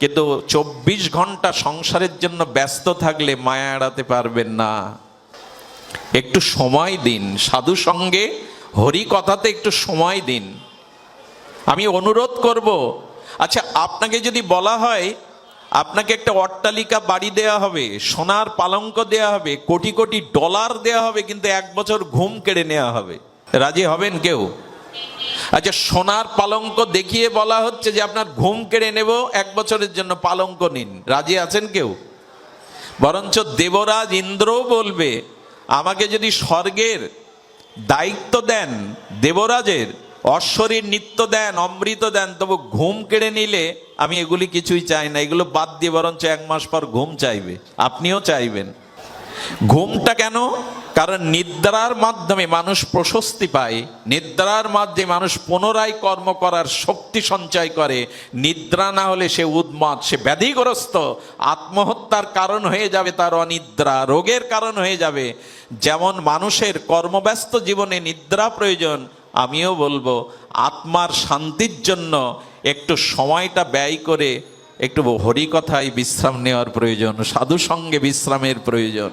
কিন্তু চব্বিশ ঘণ্টা সংসারের জন্য ব্যস্ত থাকলে মায়া এড়াতে পারবেন না। একটু সময় দিন। সাধু সঙ্গে হরি কথাতে একটু সময় দিন। আমি অনুরোধ করব আচ্ছা আপনাকে যদি বলা হয়, আপনাকে একটা অট্টালিকা বাড়ি দেয়া হবে, সোনার পালঙ্ক দেয়া হবে, কোটি কোটি ডলার দেয়া হবে, কিন্তু এক বছর ঘুম কেড়ে নেওয়া হবে। রাজি হবেন কেউ? আচ্ছা সোনার পালঙ্ক দেখিয়ে বলা হচ্ছে যে আপনার ঘুম কেড়ে নেব, এক বছরের জন্য পালঙ্ক নিন। রাজি আছেন কেউ? বরঞ্চ দেবরাজ ইন্দ্রও বলবে, আমাকে যদি স্বর্গের দায়িত্ব দেন, দেবরাজের অশ্বরীর নিত্য দেন, অমৃত দেন, তবু ঘুম কেড়ে নিলে আমি এগুলি কিছুই চাই না। এগুলো বাদ দিয়ে বরঞ্চ এক মাস পর ঘুম চাইবে। আপনিও চাইবেন। ঘুমটা কেন? কারণ নিদ্রার মাধ্যমে মানুষ প্রশস্তি পায়, নিদ্রার মাধ্যমে মানুষ পুনরায় কর্ম করার শক্তি সঞ্চয় করে। নিদ্রা না হলে সে উন্মাদ সে ব্যাধিগ্রস্ত। আত্মহত্যার কারণ হয়ে যাবে তার অনিদ্রা, রোগের কারণ হয়ে যাবে। যেমন মানুষের কর্মব্যস্ত জীবনে নিদ্রা প্রয়োজন, আমিও বলব, আত্মার শান্তির জন্য একটু সময়টা ব্যয় করে একটু হরিকথায় বিশ্রাম নেওয়ার প্রয়োজন সাধু সঙ্গে বিশ্রামের প্রয়োজন।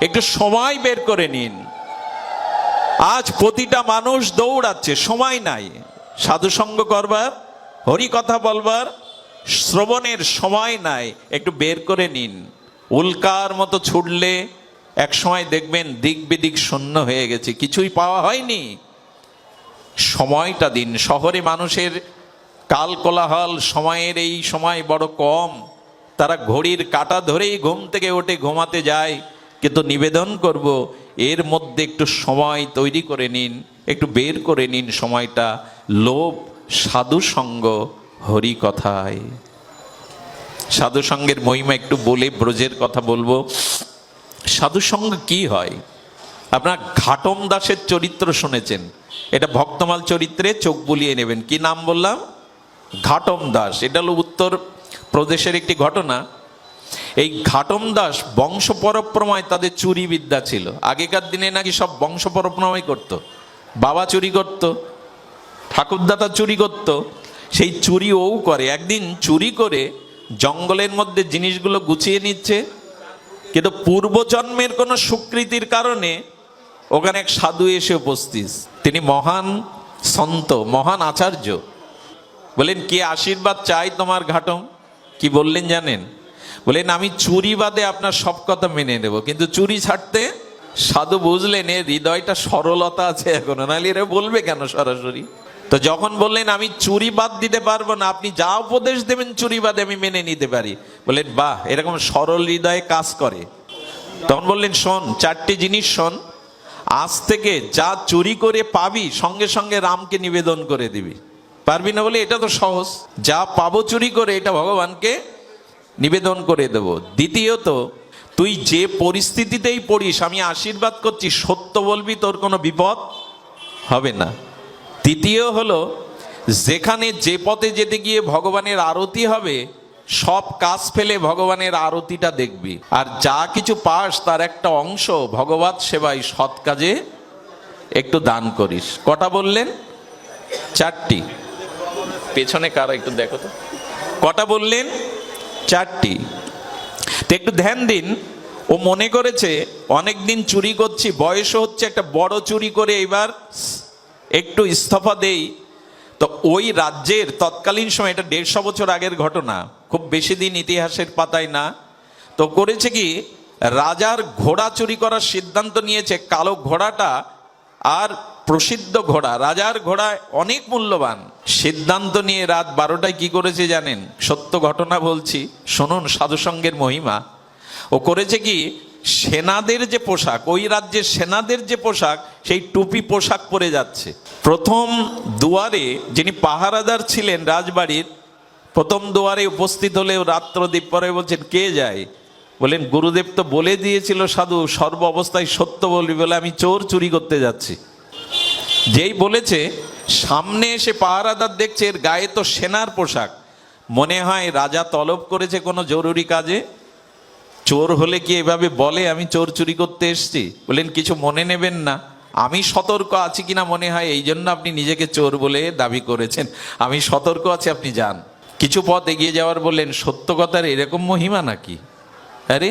একটু সময় বের করে নিন। আজ প্রতিটা মানুষ দৌড়াচ্ছে, সময় নাই। সাধু সঙ্গ করবার, হরি কথা বলবার, শ্রবণের সময় নাই। একটু বের করে নিন। উল্কার মতো ছুটলে এক সময় দেখবেন দিক বিদিক শূন্য হয়ে গেছে, কিছুই পাওয়া হয়নি। সময়টা দিন। শহরে মানুষের কাল কোলাহল সময়ের এই সময় বড় কম। তারা ঘড়ির কাটা ধরেই ঘুম থেকে ওঠে ঘুমাতে যায়। কিন্তু নিবেদন করব, এর মধ্যে একটু সময় তৈরি করে নিন, একটু বের করে নিন সময়টা। লোভ সাধু সঙ্গ হরি কথায়। সাধু সঙ্গের মহিমা একটু বলে ব্রজের কথা বলব। সাধু সঙ্গ কি হয়? আপনার ঘাটম দাসের চরিত্র শুনেছেন। এটা ভক্তমাল চরিত্রে চোখ বুলিয়ে নেবেন। কি নাম বললাম? ঘাটম দাস। এটা হলো উত্তর প্রদেশের একটি ঘটনা। এই ঘাটম দাস বংশ পরপ্রমায় তাদের চুরি বিদ্যা ছিল। আগেকার দিনে নাকি সব বংশ পরক্রমায় করতো। বাবা চুরি করত, ঠাকুরদাতা চুরি করত, সেই চুরি ও করে। একদিন চুরি করে জঙ্গলের মধ্যে জিনিসগুলো গুছিয়ে নিচ্ছে, কিন্তু পূর্বজন্মের কোনো স্বীকৃতির কারণে ওখানে এক সাধু এসে উপস্থিত। তিনি মহান সন্ত, মহান আচার্য। বলেন, কে আশীর্বাদ চাই তোমার ঘাটম? কি বললেন জানেন? বলেন আমি চুরি বাদে আপনার সব কথা মেনে নেব। কিন্তু চুরি ছাড়তে সাধু বুঝলেন, এর হৃদয়টা সরলতা আছে এখনও। নাহলে এরা বলবে কেন সরাসরি? তো যখন বললেন, আমি চুরি বাদ দিতে পারব না, আপনি যা উপদেশ দেবেন, চুরি বাদে আমি মেনে নিতে পারি। বললেন, বাহ, এরকম সরল হৃদয়ে কাজ করে। তখন বললেন, শোন, চারটি জিনিস শোন। আজ থেকে যা চুরি করে পাবি, সঙ্গে সঙ্গে রামকে নিবেদন করে দিবি। পারবি না বলে, এটা তো সহজ। যা পাবো চুরি করে, এটা ভগবানকে নিবেদন করে দেব। দ্বিতীয়ত তুই যে পরিস্থিতিতেই পড়িস আমি আশীর্বাদ করছি সত্য বলবি তোর কোনো বিপদ হবে না। তৃতীয় হলো যেখানে যে পথে যেতে গিয়ে ভগবানের আরতি হবে সব কাজ ফেলে ভগবানের আরতিটা দেখবি। আর যা কিছু পাস তার একটা অংশ ভগবত সেবায় সৎ কাজে একটু দান করিস। কটা বললেন? চারটি। পেছনে কারা একটু দেখো তো। কটা বললেন? চারটি। তো একটু ধ্যান দিন। ও মনে করেছে অনেক দিন চুরি করছি, বয়স হচ্ছে একটা বড় চুরি করে এবার একটু ইস্তফা দেই। তো ওই রাজ্যের তৎকালীন সময়, এটা দেড়শো বছর আগের ঘটনা, খুব বেশি দিন ইতিহাসের পাতায় না। তো করেছে কি, রাজার ঘোড়া চুরি করার সিদ্ধান্ত নিয়েছে, কালো ঘোড়াটা আর প্রসিদ্ধ ঘোড়া, রাজার ঘোড়া অনেক মূল্যবান। সিদ্ধান্ত নিয়ে রাত বারোটায় কি করেছে জানেন? সত্য ঘটনা বলছি, শুনুন, সাধুসঙ্গের মহিমা। ও করেছে কি? সেনাদের যে পোশাক, ওই রাজ্যের সেনাদের যে পোশাক, সেই টুপি পোশাক পরে যাচ্ছে। প্রথম দুয়ারে যিনি পাহারাদার ছিলেন রাজবাড়ির, প্রথম দুয়ারে উপস্থিত হলে হলেও রাত্রদীপ পরে বলছেন, কে যায়? বলেন, গুরুদেব তো বলে দিয়েছিল সাধু, সর্ব অবস্থায় সত্য বলবি বলে আমি চোর চুরি করতে যাচ্ছি। যেই বলেছে, সামনে এসে পাহারাদার দেখছে, এর গায়ে তো সেনার পোশাক। মনে হয় রাজা তলব করেছে কোনো জরুরি কাজে? চোর হলে কি এভাবে বলে, আমি চোর চুরি করতে এসছি বলেন, কিছু মনে নেবেন না? আমি সতর্ক আছি কিনা মনে হয়, এই জন্য আপনি নিজেকে চোর বলে দাবি করেছেন। আমি সতর্ক আছি, আপনি যান। কিছু পথ এগিয়ে যাওয়ার বললেন, সত্য কথার এরকম মহিমা নাকি? আরে,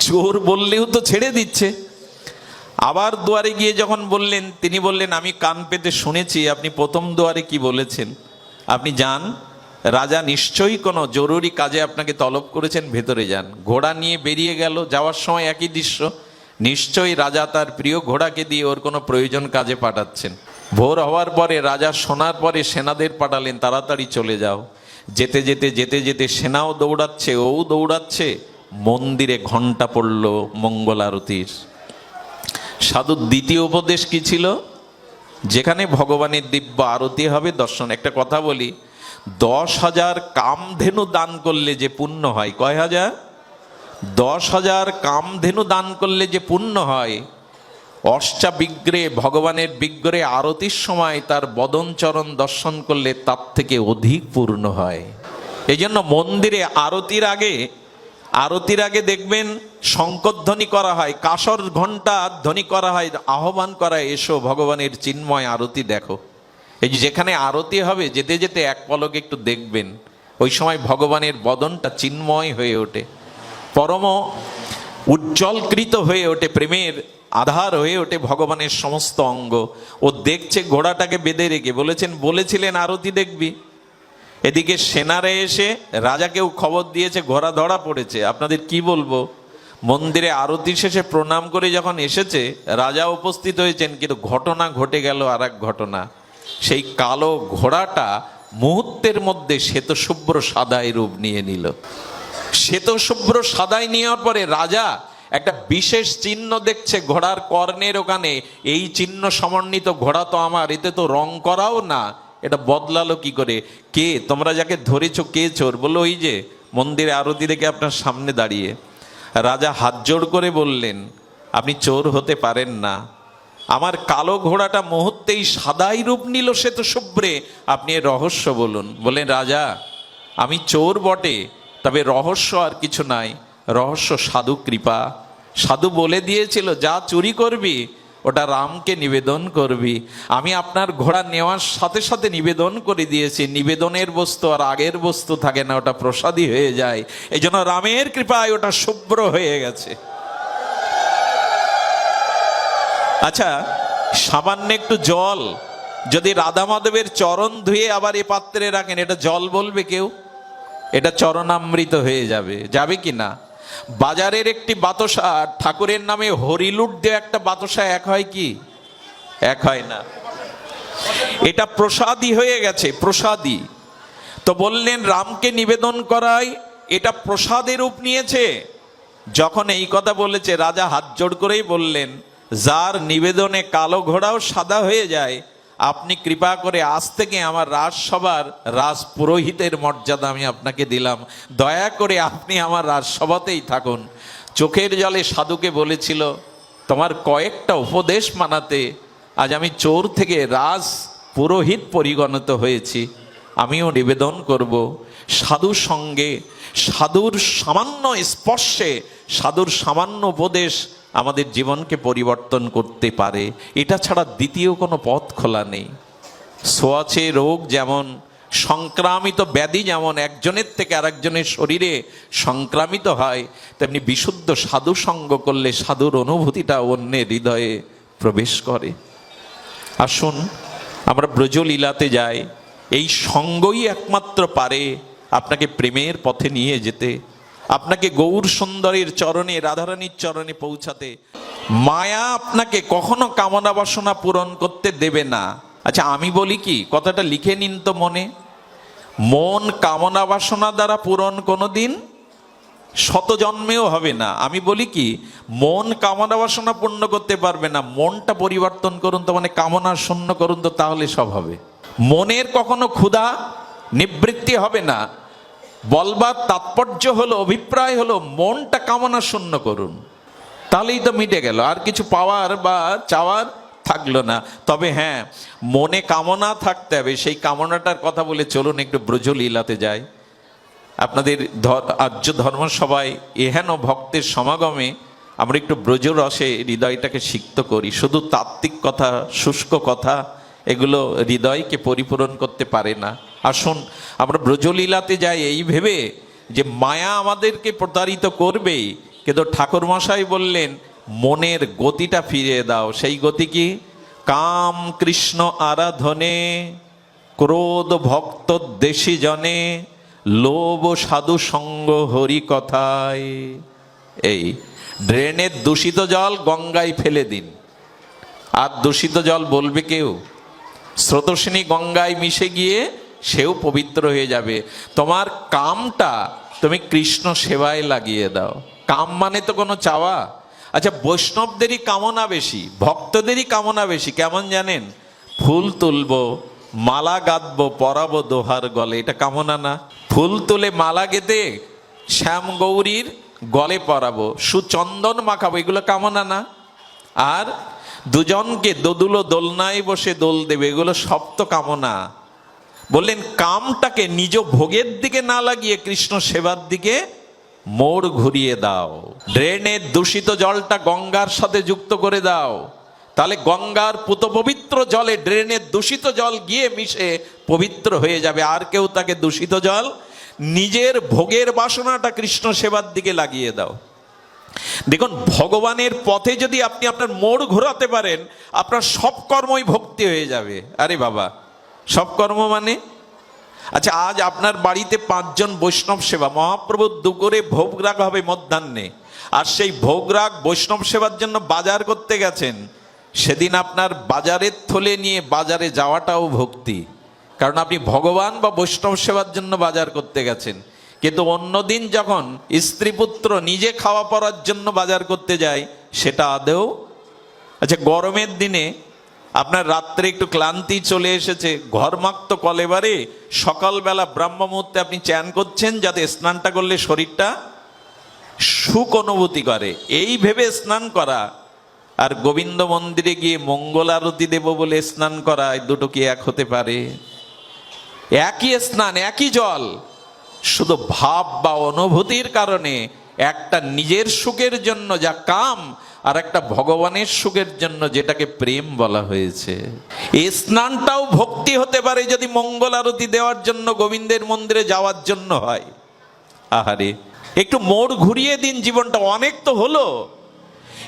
চোর বললেও তো ছেড়ে দিচ্ছে। আবার দুয়ারে গিয়ে যখন বললেন, তিনি বললেন, আমি কান পেতে শুনেছি, আপনি প্রথম দুয়ারে কি বলেছেন? আপনি যান, রাজা নিশ্চয়ই কোনো জরুরি কাজে আপনাকে তলব করেছেন, ভেতরে যান। ঘোড়া নিয়ে বেরিয়ে গেল, যাওয়ার সময় একই দৃশ্য। নিশ্চয়ই রাজা তার প্রিয় ঘোড়াকে দিয়ে ওর কোনো প্রয়োজন কাজে পাঠাচ্ছেন। ভোর হওয়ার পরে রাজা শোনার পরে সেনাদের পাঠালেন, তাড়াতাড়ি চলে যাও। যেতে যেতে যেতে যেতে সেনাও দৌড়াচ্ছে, ও দৌড়াচ্ছে। মন্দিরে ঘণ্টা পড়ল মঙ্গল আরতির সাধুর দ্বিতীয় উপদেশ কি ছিল? যেখানে ভগবানের দিব্য আরতি হবে, দর্শন। একটা কথা বলি, দশ হাজার কামধেনু দান করলে যে পুণ্য হয়, কয় হাজার? দশ হাজার কামধেনু দান করলে যে পুণ্য হয় অষ্টা বিগ্রে ভগবানের বিগ্রে আরতির সময় তার বদনচরণ দর্শন করলে তার থেকে অধিক পূর্ণ হয়। এই জন্য মন্দিরে আরতির আগে আরতির আগে দেখবেন শঙ্করধ্বনি করা হয় কাসর ঘণ্টা ধ্বনি করা হয়, আহ্বান করা এসো ভগবানের চিন্ময় আরতি দেখো। এই যেখানে আরতি হবে, যেতে যেতে এক পলকে একটু দেখবেন, ওই সময় ভগবানের বদনটা চিন্ময় হয়ে ওঠে। পরম উজ্জ্বলকৃত হয়ে ওঠে, প্রেমের আধার হয়ে ওঠে ভগবানের সমস্ত অঙ্গ। ও দেখছে ঘোড়াটাকে বেঁধে রেখে, বলেছেন, বলেছিলেন, আরতি দেখবি? এদিকে সেনারে এসে রাজাকেও খবর দিয়েছে, ঘোড়া ধরা পড়েছে। আপনাদের কি বলব? মন্দিরে আরতি শেষে প্রণাম করে যখন এসেছে, রাজা উপস্থিত হয়েছেন, কিন্তু ঘটনা ঘটে গেল আর ঘটনা। সেই কালো ঘোড়াটা মুহূর্তের মধ্যে শ্বেতশুভ্র সাদাই রূপ নিয়ে নিল। শ্বেতশুভ্র সাদাই নেওয়ার পরে রাজা একটা বিশেষ চিহ্ন দেখছে ঘোড়ার কর্ণের ওখানে। এই চিহ্ন সমন্বিত ঘোড়া তো আমার, এতে তো রং করাও না। এটা বদলালো কি করে? কে? তোমরা যাকে ধরেছো কে চোর? বলল, ওই যে মন্দিরে আরতি দেখে আপনার সামনে দাঁড়িয়ে। রাজা হাত জোড় করে বললেন, আপনি চোর হতে পারেন না। আমার কালো ঘোড়াটা মুহূর্তেই সাদাই রূপ নিল সে তো শুভ্রে। আপনি রহস্য বলুন। বলেন রাজা, আমি চোর বটে, তবে রহস্য আর কিছু নাই। রহস্য সাধু কৃপা। সাধু বলে দিয়েছিল, যা চুরি করবি ওটা রামকে নিবেদন করবি। আমি আপনার ঘোড়া নেওয়ার সাথে সাথে নিবেদন করে দিয়েছি। নিবেদনের বস্তু আর আগের বস্তু থাকে না, ওটা প্রসাদী হয়ে যায়। এই জন্য রামের কৃপায় ওটা শুভ্র হয়ে গেছে। আচ্ছা সামান্য একটু জল। যদি রাধা মাধবের চরণ ধুয়ে আবার এ পাত্রে রাখেন, এটা জল বলবে কেউ? এটা চরণামৃত হয়ে যাবে। যাবে কি না? বাজারের একটি বাতসা, ঠাকুরের নামে হরিলুট দিয়ে একটা বাতসা এক হয় কি? এক হয় না। এটা প্রসাদী হয়ে গেছে, প্রসাদী। তো বললেন, রামকে নিবেদন করাই, এটা প্রসাদের রূপ নিয়েছে। যখন এই কথা বলেছে, রাজা হাত জোড় করেই বললেন, যার নিবেদনে কালো ঘোড়াও সাদা হয়ে যায় আপনি কৃপা করে আজ থেকে আমার রাজসভার রাজ পুরোহিতের মর্যাদা আমি আপনাকে দিলাম। দয়া করে আপনি আমার রাজসভাতেই থাকুন। চোখের জলে সাধুকে বলেছিল, তোমার কয়েকটা উপদেশ মানাতে আজ আমি চোর থেকে রাজ পুরোহিত পরিগণিত হয়েছি। আমিও নিবেদন করব, সাধুর সঙ্গে, সাধুর সামান্য স্পর্শে, সাধুর সামান্য উপদেশ আমাদের জীবনকে পরিবর্তন করতে পারে। এটা ছাড়া দ্বিতীয় কোনো পথ খোলা নেই। সোয়াচে রোগ যেমন, সংক্রামিত ব্যাধি যেমন একজনের থেকে আরেকজনের শরীরে সংক্রামিত হয়, তেমনি বিশুদ্ধ সাধু সঙ্গ করলে সাধুর অনুভূতিটা অন্যের হৃদয়ে প্রবেশ করে। আসুন, আমরা ব্রজলীলাতে যাই। এই সঙ্গই একমাত্র পারে আপনাকে প্রেমের পথে নিয়ে যেতে, আপনাকে গৌর সুন্দরের চরণে, রাধারানীর চরণে পৌঁছাতে। মায়া আপনাকে কখনো কামনা বাসনা পূরণ করতে দেবে না। আচ্ছা আমি বলি কি, কথাটা লিখে নিন তো মনে। মন কামনা বাসনা দ্বারা পূরণ কোনোদিন শত জন্মেও হবে না। আমি বলি কি, মন কামনা বাসনা পূর্ণ করতে পারবে না। মনটা পরিবর্তন করুন তো মানে কামনা শূন্য করুন তো, তাহলে সব হবে। মনের কখনো ক্ষুধা নিবৃত্তি হবে না। বলবার তাৎপর্য হলো, অভিপ্রায় হলো, মনটা কামনা শূন্য করুন। তাহলেই তো মিটে গেল, আর কিছু পাওয়ার বা চাওয়ার থাকল না। তবে হ্যাঁ মনে কামনা থাকতে হবে। সেই কামনাটার কথা বলে চলুন একটু ব্রজলীলাতে যাই। আপনাদের আর্য ধর্ম সবাই এহেন ভক্তের সমাগমে আমরা একটু ব্রজরসে হৃদয়টাকে সিক্ত করি। শুধু তাত্ত্বিক কথা, শুষ্ক কথা এগুলো হৃদয়কে পরিপূরণ করতে পারে না। আসুন, আমরা ব্রজলীলাতে যাই, এই ভেবে যে মায়া আমাদেরকে প্রতারিত করবেই কিন্তু ঠাকুর মশাই বললেন, মনের গতিটা ফিরিয়ে দাও। সেই গতি কি? কাম কৃষ্ণ আরাধনে, ক্রোধ ভক্ত দেশি জনে, লোভ সাধু সঙ্গ হরি কথায়। এই, ড্রেনের দূষিত জল গঙ্গায় ফেলে দিন। আর দূষিত জল বলবে কেউ? স্রোতস্বিনী গঙ্গায় মিশে গিয়ে সেও পবিত্র হয়ে যাবে। তোমার কামটা তুমি কৃষ্ণ সেবায় লাগিয়ে দাও। কাম মানে তো কোনো চাওয়া। আচ্ছা বৈষ্ণবদেরই কামনা বেশি, ভক্তদেরই কামনা বেশি, কেমন জানেন? ফুল তুলবো, মালা গাঁথবো পরাব দোহার গলে। এটা কামনা না। ফুল তুলে মালা গেঁথে শ্যাম গৌরীর গলে পরাবো, সুচন্দন মাখাবো, এগুলো কামনা না। আর দুজনকে দোদুলো দোলনায় বসে দোল দেবে, এগুলো সব তো কামনা। বললেন, কামটাকে নিজ ভোগের দিকে না লাগিয়ে কৃষ্ণ সেবার দিকে মোড় ঘুরিয়ে দাও। ড্রেনের দূষিত জলটা গঙ্গার সাথে যুক্ত করে দাও। তাহলে গঙ্গার পুত পবিত্র জলে ড্রেনের দূষিত জল গিয়ে মিশে পবিত্র হয়ে যাবে, আর কেউ তাকে দূষিত জল নিজের ভোগের বাসনাটা কৃষ্ণ সেবার দিকে লাগিয়ে দাও। দেখুন, ভগবানের পথে যদি আপনি আপনার মোড় ঘোরাতে পারেন, আপনার সব কর্মই ভক্তি হয়ে যাবে। আরে বাবা, সব কর্ম মানে? আচ্ছা আজ আপনার বাড়িতে পাঁচজন বৈষ্ণব সেবা, মহাপ্রভু দুপুরে ভোগরাগ হবে মধ্যাহ্নে, আর সেই ভোগরাগ বৈষ্ণব সেবার জন্য বাজার করতে গেছেন, সেদিন আপনার বাজারের থলে নিয়ে বাজারে যাওয়াটাও ভক্তি, কারণ আপনি ভগবান বা বৈষ্ণব সেবার জন্য বাজার করতে গেছেন। কিন্তু অন্যদিন যখন স্ত্রী পুত্র নিজে খাওয়া পড়ার জন্য বাজার করতে যায়, সেটা আদেও আচ্ছা গরমের দিনে আপনার রাত্রে একটু ক্লান্তি চলে এসেছে ঘরমাক্ত কলেবারে সকালবেলা ব্রাহ্ম মুহূর্তে আপনি চ্যান করছেন যাতে স্নানটা করলে শরীরটা সুখ অনুভূতি করে। এই ভেবে স্নান করা, আর গোবিন্দ মন্দিরে গিয়ে মঙ্গল আরতি দেব বলে স্নান করা দুটো কি এক হতে পারে? একই স্নান, একই জল। শুধু ভাব বা অনুভূতির কারণে একটা নিজের সুখের জন্য যা কাম, আর একটা ভগবানের সুখের জন্য যেটাকে প্রেম বলা হয়েছে। এই স্নানটাও ভক্তি হতে পারে যদি মঙ্গল আরতি দেওয়ার জন্য, গোবিন্দের মন্দিরে যাওয়ার জন্য হয়। আহারে, একটু মোড় ঘুরিয়ে দিন, জীবনটা অনেক তো হলো।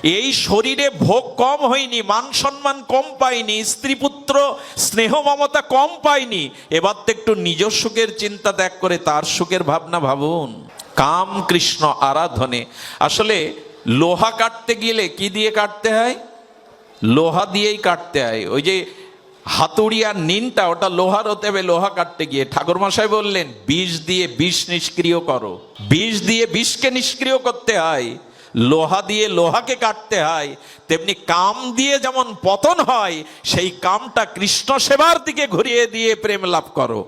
এই শরীরে ভোগ কম হয়নি, মান সম্মান কম পাইনি, স্ত্রী পুত্র স্নেহ মমতা কম পাইনি, এবার তো একটু নিজ সুখের চিন্তা ত্যাগ করে তার সুখের ভাবনা ভাবুন। কাম কৃষ্ণ আরাধনে। আসলে লোহা কাটতে গেলে কি দিয়ে কাটতে হয়? লোহা দিয়েই কাটতে হয়। ওই যে হাতুড়ি আর নিনটা, ওটা লোহার হতে হবে, লোহা কাটতে গিয়ে। ঠাকুর মশাই বললেন, বিষ দিয়ে বিষ নিষ্ক্রিয় করো। বিষ দিয়ে বিষকে নিষ্ক্রিয় করতে হয়। লোহা দিয়ে লোহাকে কাটতে হয়, তেমনি কাম দিয়ে যেমন পতন হয়, সেই কামটা কৃষ্ণ সেবার দিকে ঘুরিয়ে দিয়ে প্রেম লাভ করো।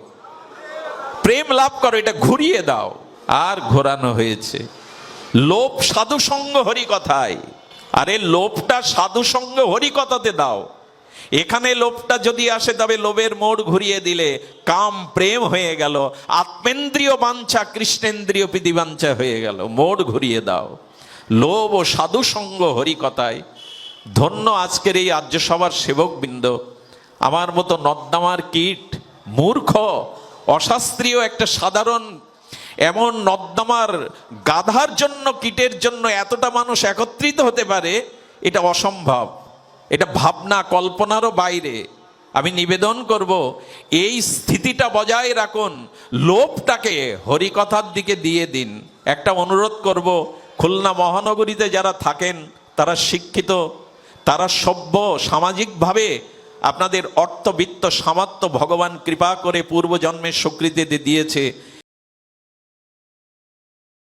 প্রেম লাভ করো, এটা ঘুরিয়ে দাও। আর ঘোরানো হয়েছে। লোভ সাধু সঙ্গ হরি কথায়। আরে লোভটা সাধু সঙ্গ হরি কথাতে দাও। এখানে লোভটা যদি আসে, তবে লোভের মোড় ঘুরিয়ে দিলে কাম প্রেম হয়ে গেল, আত্মেন্দ্রিয় বাঞ্ছা, কৃষ্ণেন্দ্রিয় পিদিবাঞ্ছা হয়ে গেল, মোড় ঘুরিয়ে দাও। লোভ ও সাধু সঙ্গ হরি কথায় ধন্য আজকের এই আর্যসভার সেবকবৃন্দ। আমার মতো নদ্দামার কীট, মূর্খ, অশাস্ত্রীয় একটা সাধারণ, এমন নর্দমার গাধার জন্য, কীটের জন্য এতটা মানুষ একত্রিত হতে পারে, এটা অসম্ভব। এটা ভাবনা কল্পনারও বাইরে। আমি নিবেদন করব, এই স্থিতিটা বজায় রাখুন, লোভটাকে হরিকথার দিকে দিয়ে দিন। একটা অনুরোধ করব খুলনা মহানগরীতে যারা থাকেন, তারা শিক্ষিত, তারা সভ্য সামাজিকভাবে আপনাদের অর্থবিত্ত সামর্থ্য ভগবান কৃপা করে পূর্বজন্মের স্বীকৃতি দিয়েছে।